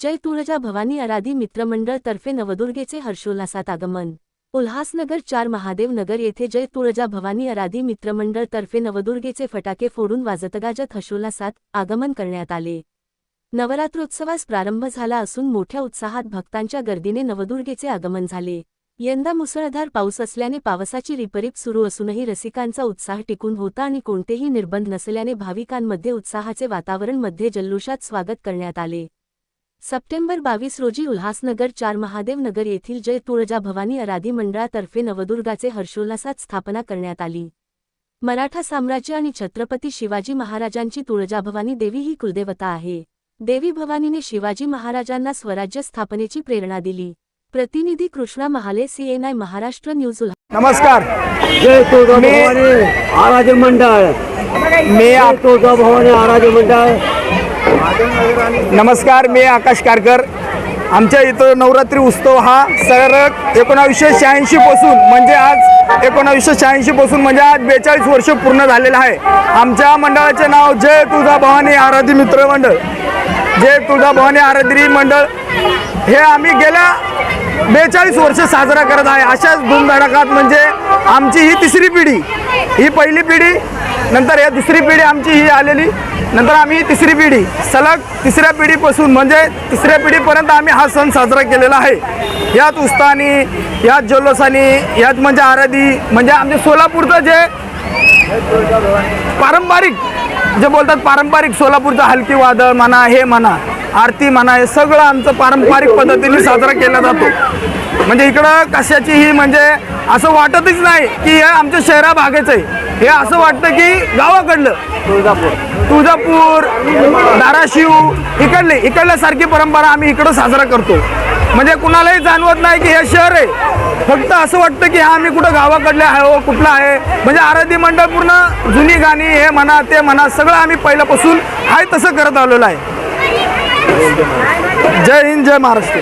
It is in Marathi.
जय तुळजा भवानी अराधी मित्रमंडळ तर्फे नवदुर्गेचे हर्षोल्लासात आगमन. उल्हासनगर चार महादेव नगर येथे जय तुळजा भवानी अराधी मित्रमंडळ तर्फे नवदुर्गेचे फटाके फोडून वाजतगाजत हर्षोल्लासात आगमन करण्यात आले. नवरात्रोत्सवास प्रारंभ झाला असून मोठ्या उत्साहात भक्तांच्या गर्दीने नवदुर्गेचे आगमन झाले. यंदा मुसळधार पाऊस असल्याने पावसाची रिपरीप सुरू असूनही रसिकांचा उत्साह टिकून होता आणि कोणतेही निर्बंध नसल्याने भाविकांमध्ये उत्साहाचे वातावरणमध्ये जल्लोषात स्वागत करण्यात आले. सप्टेंबर बावीस रोजी उल्हासनगर चार महादेव नगर येथील जय तुळजा भवानी अराधी मंडळातर्फे नवदुर्गाचे हर्षोल्लासात स्थापना करण्यात आली. मराठा साम्राज्य आणि छत्रपती शिवाजी महाराजांची तुळजाभवानी देवी ही कुलदेवता आहे. देवी भवानीने शिवाजी महाराजांना स्वराज्य स्थापनेची प्रेरणा दिली. प्रतिनिधी कृष्णा महाले सीएनआय महाराष्ट्र न्यूज उल्हा नमस्कार. जय तुळजा मी- भवानी आराध्य मंडळ. मी तुळजा भवानी आराध्य मंडळ. नमस्कार मी आकाश कारकर. आमच्या इथं नवरात्री उत्सव हा सरक एकोणावीसशे शहाऐंशी पासून म्हणजे आज एकोणावीसशे शहाऐंशी पासून म्हणजे आज बेचाळीस वर्ष पूर्ण झालेलं आहे. आमच्या मंडळाचे नाव जय तुझा भवानी आराधी मित्र मंडळ. जय तुझा भवानी आराधी मंडळ. हे आम्ही गेल्या बेचाळीस वर्ष साजरा करत आहे. अशाच धूमधडाकात म्हणजे आमची ही तिसरी पिढी. ही पहिली पिढी नंतर या दुसरी पिढी आमची ही आलेली. नंतर आम्ही तिसरी पिढी. सलग तिसऱ्या पिढीपासून म्हणजे तिसऱ्या पिढीपर्यंत आम्ही हा सण साजरा केलेला आहे. यात उत्साहाने यात जल्लोषाने यात म्हणजे आराधी म्हणजे आमचे सोलापूरचं जे पारंपरिक जे बोलतात पारंपरिक सोलापूरचं हलकी वादळ म्हणा हे म्हणा आरती म्हणा हे सगळं आमचं पारंपरिक पद्धतीने साजरा केला जातो. म्हणजे इकडं कशाचीही म्हणजे असं वाटतच नाही की हे आमच्या शहरा भागाचं आहे. हे असं वाटतं की गावाकडलं. तुळजापूर. तुळजापूर धाराशिव इकडले. इकडल्यासारखी परंपरा आम्ही इकडं साजरा करतो. म्हणजे कुणालाही जाणवत नाही की हे शहर आहे. फक्त असं वाटतं की हा आम्ही कुठं गावाकडले आहे हो कुठलं आहे. म्हणजे आराधी मंडळ पूर्ण जुनी गाणी हे म्हणा ते म्हणा सगळं आम्ही पहिल्यापासून आहे तसं करत आलेलो आहे. जय हिंद जय महाराष्ट्र.